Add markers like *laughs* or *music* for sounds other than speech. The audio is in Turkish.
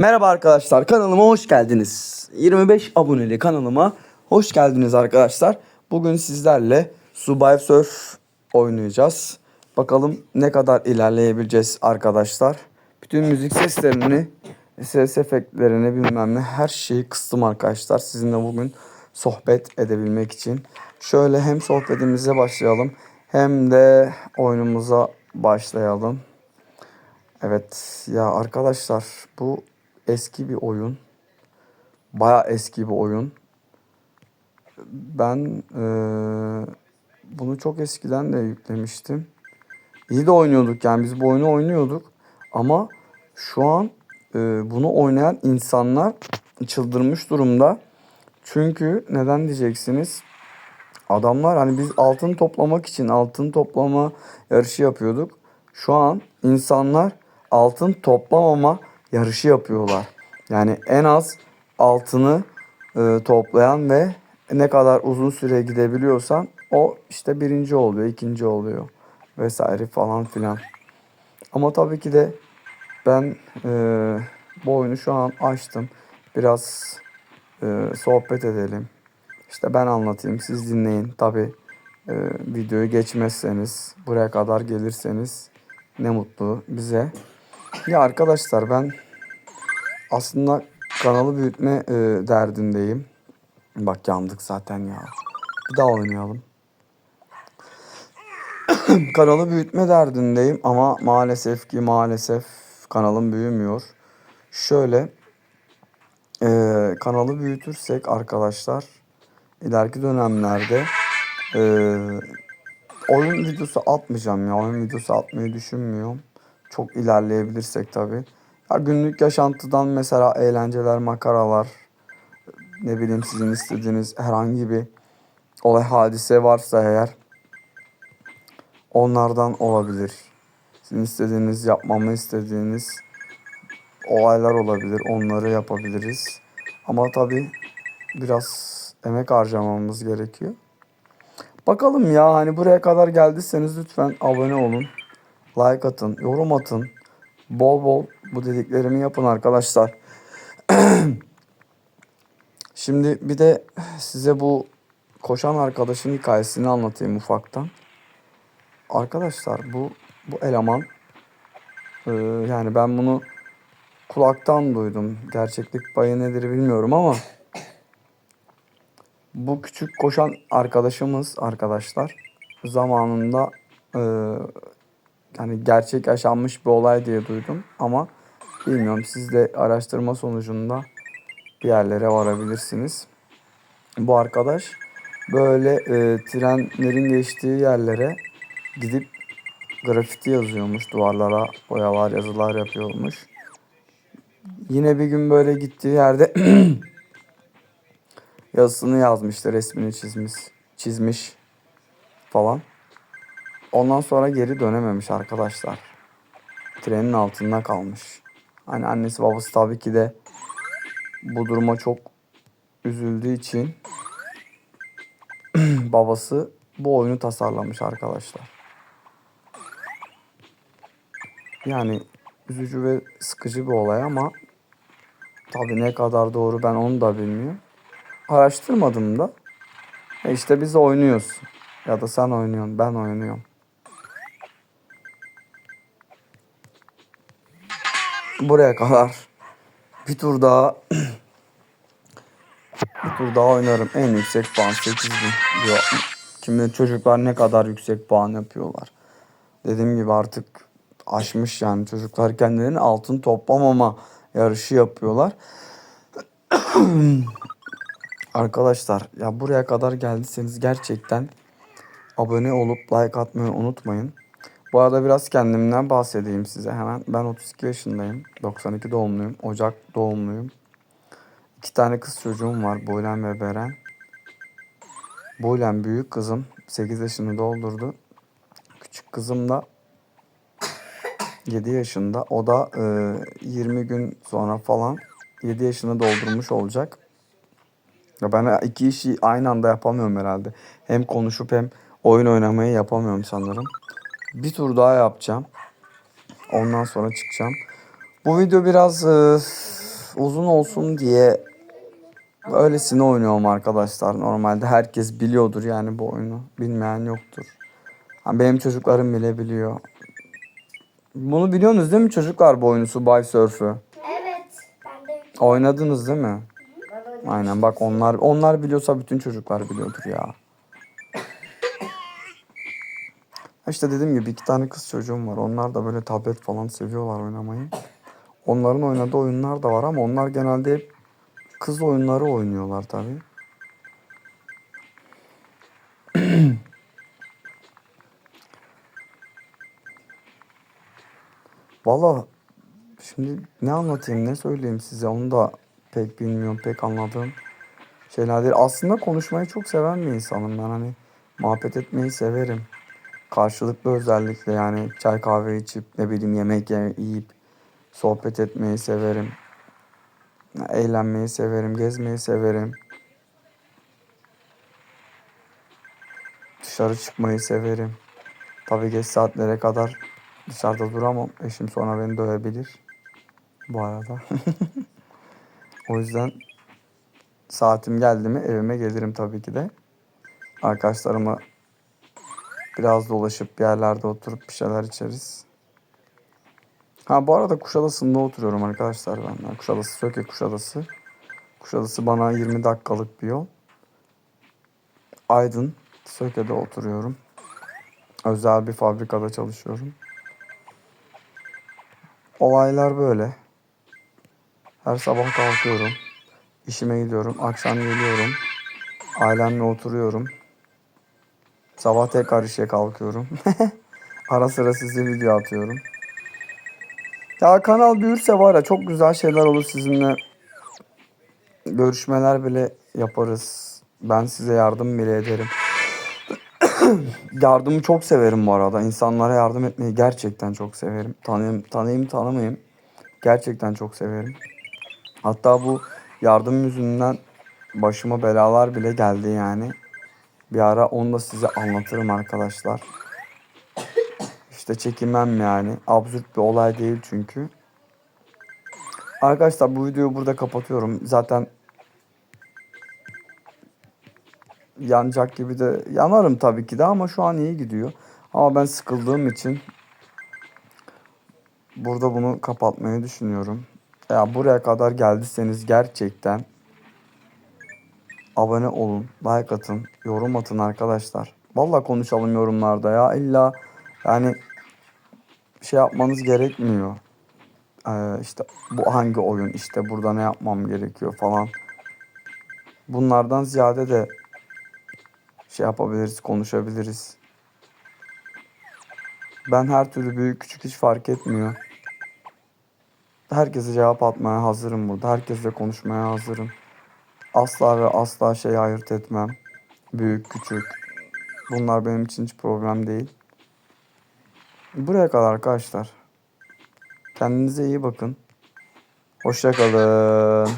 Merhaba arkadaşlar kanalıma hoş geldiniz. 25 aboneli kanalıma hoş geldiniz arkadaşlar. Bugün sizlerle Subway Surf oynayacağız. Bakalım ne kadar ilerleyebileceğiz arkadaşlar. Bütün müzik seslerini, ses efektlerini bilmem ne her şeyi kıstım arkadaşlar. Sizinle bugün sohbet edebilmek için. Şöyle hem sohbetimize başlayalım hem de oyunumuza başlayalım. Evet ya arkadaşlar bu eski bir oyun. Baya eski bir oyun. Ben eee, bunu çok eskiden de yüklemiştim. İyi de oynuyorduk yani biz bu oyunu oynuyorduk. Ama şu an eee, bunu oynayan insanlar çıldırmış durumda. Çünkü neden diyeceksiniz? Adamlar hani biz altın toplamak için altın toplama yarışı yapıyorduk. Şu an insanlar altın toplamama yarışı yapıyorlar. Yani en az altını e, toplayan ve ne kadar uzun süre gidebiliyorsan o işte birinci oluyor, ikinci oluyor vesaire falan filan. Ama tabii ki de ben e, bu oyunu şu an açtım. Biraz e, sohbet edelim. İşte ben anlatayım, siz dinleyin. Tabi videoyu geçmezseniz, buraya kadar gelirseniz ne mutlu bize. Ya arkadaşlar ben aslında kanalı büyütme e, derdindeyim. Bak yandık zaten ya. Bir daha oynayalım. *clears throat* kanalı büyütme derdindeyim ama maalesef ki maalesef kanalım büyümüyor. Şöyle e, kanalı büyütürsek arkadaşlar ileriki dönemlerde e, oyun videosu atmayacağım ya. Oyun videosu atmayı düşünmüyorum. Çok ilerleyebilirsek tabii. Ya günlük yaşantıdan mesela eğlenceler, makaralar, ne bileyim sizin istediğiniz herhangi bir olay hadise varsa eğer onlardan olabilir. Sizin istediğiniz, yapmamı istediğiniz olaylar olabilir. Onları yapabiliriz. Ama tabii biraz emek harcamamız gerekiyor. Bakalım ya hani buraya kadar geldiyseniz lütfen abone olun. Like atın, yorum atın. Bol bol bu dediklerimi yapın arkadaşlar. *clears throat* Şimdi bir de size bu koşan arkadaşın hikayesini anlatayım ufaktan. Arkadaşlar bu bu eleman e, yani ben bunu kulaktan duydum. Gerçeklik payı nedir bilmiyorum ama *clears throat* bu küçük koşan arkadaşımız arkadaşlar zamanında e, hani gerçek yaşanmış bir olay diye duydum ama bilmiyorum siz de araştırma sonucunda bir yerlere varabilirsiniz. Bu arkadaş böyle e, trenlerin geçtiği yerlere gidip grafiti yazıyormuş duvarlara boyalar yazılar yapıyormuş. Yine bir gün böyle gittiği yerde *clears throat* yazısını yazmıştı resmini çizmiş çizmiş falan. Ondan sonra geri dönememiş arkadaşlar. Trenin altında kalmış. Hani annesi babası tabii ki de bu duruma çok üzüldüğü için *clears throat* babası bu oyunu tasarlamış arkadaşlar. Yani üzücü ve sıkıcı bir olay ama tabii ne kadar doğru ben onu da bilmiyorum. Araştırmadım da. E işte biz oynuyoruz. Ya da sen oynuyorsun, ben oynuyorum. Buraya kadar bir tur daha *clears throat* bir tur daha oynarım. En yüksek puan 8000 diyor. Şimdi çocuklar ne kadar yüksek puan yapıyorlar. Dediğim gibi artık aşmış yani çocuklar kendilerini altın toplamama yarışı yapıyorlar. *clears throat* Arkadaşlar ya buraya kadar geldiyseniz gerçekten abone olup like atmayı unutmayın. Bu arada biraz kendimden bahsedeyim size hemen. Ben 32 yaşındayım. 92 doğumluyum. Ocak doğumluyum. İki tane kız çocuğum var. Boylen ve Beren. Boylen büyük kızım. 8 yaşını doldurdu. Küçük kızım da 7 yaşında. O da e, 20 gün sonra falan 7 yaşını doldurmuş olacak. Ya ben iki işi aynı anda yapamıyorum herhalde. Hem konuşup hem oyun oynamayı yapamıyorum sanırım. Bir tur daha yapacağım. Ondan sonra çıkacağım. Bu video biraz e, uzun olsun diye öylesine oynuyorum arkadaşlar. Normalde herkes biliyordur yani bu oyunu. Bilmeyen yoktur. Ha, benim çocuklarım bile biliyor. Bunu biliyorsunuz değil mi çocuklar bu oyunu Subway Surf'ü? Evet. Ben de Oynadınız değil mi? Aynen bak onlar onlar biliyorsa bütün çocuklar biliyordur ya. İşte dediğim gibi iki tane kız çocuğum var. Onlar da böyle tablet falan seviyorlar oynamayı. Onların oynadığı oyunlar da var ama onlar genelde hep kız oyunları oynuyorlar tabii. *clears throat* Valla şimdi ne anlatayım ne söyleyeyim size onu da pek bilmiyorum pek anladığım şeyler değil. Aslında konuşmayı çok seven bir insanım ben hani muhabbet etmeyi severim. Karşılıklı özellikle yani çay kahve içip ne bileyim yemek ye- yiyip sohbet etmeyi severim. Eğlenmeyi severim, gezmeyi severim. Dışarı çıkmayı severim. Tabii geç saatlere kadar dışarıda duramam. Eşim sonra beni dövebilir. Bu arada. *laughs* o yüzden saatim geldi mi evime gelirim tabii ki de. Arkadaşlarımla biraz dolaşıp yerlerde oturup bir şeyler içeriz. Ha bu arada Kuşadası'nda oturuyorum arkadaşlar ben. Yani Kuşadası, Söke Kuşadası. Kuşadası bana 20 dakikalık bir yol. Aydın, Söke'de oturuyorum. Özel bir fabrikada çalışıyorum. Olaylar böyle. Her sabah kalkıyorum. İşime gidiyorum. Akşam geliyorum. Ailemle oturuyorum. Sabah tekrar işe kalkıyorum. *laughs* Ara sıra size video atıyorum. Ya kanal büyürse var ya çok güzel şeyler olur sizinle. Görüşmeler bile yaparız. Ben size yardım bile ederim. *coughs* Yardımı çok severim bu arada. İnsanlara yardım etmeyi gerçekten çok severim. Tanıyayım, tanıyayım tanımayayım. Gerçekten çok severim. Hatta bu yardım yüzünden başıma belalar bile geldi yani. Bir ara onu da size anlatırım arkadaşlar. İşte çekinmem yani. Absürt bir olay değil çünkü. Arkadaşlar bu videoyu burada kapatıyorum. Zaten yanacak gibi de yanarım tabii ki de ama şu an iyi gidiyor. Ama ben sıkıldığım için burada bunu kapatmayı düşünüyorum. Ya buraya kadar geldiyseniz gerçekten abone olun, like atın, yorum atın arkadaşlar. Vallahi konuşalım yorumlarda ya. İlla yani şey yapmanız gerekmiyor. Ee, işte bu hangi oyun, işte burada ne yapmam gerekiyor falan. Bunlardan ziyade de şey yapabiliriz, konuşabiliriz. Ben her türlü büyük küçük hiç fark etmiyor. Herkese cevap atmaya hazırım burada. Herkesle konuşmaya hazırım. Asla ve asla şey ayırt etmem. Büyük, küçük. Bunlar benim için hiç problem değil. Buraya kadar arkadaşlar. Kendinize iyi bakın. Hoşça kalın.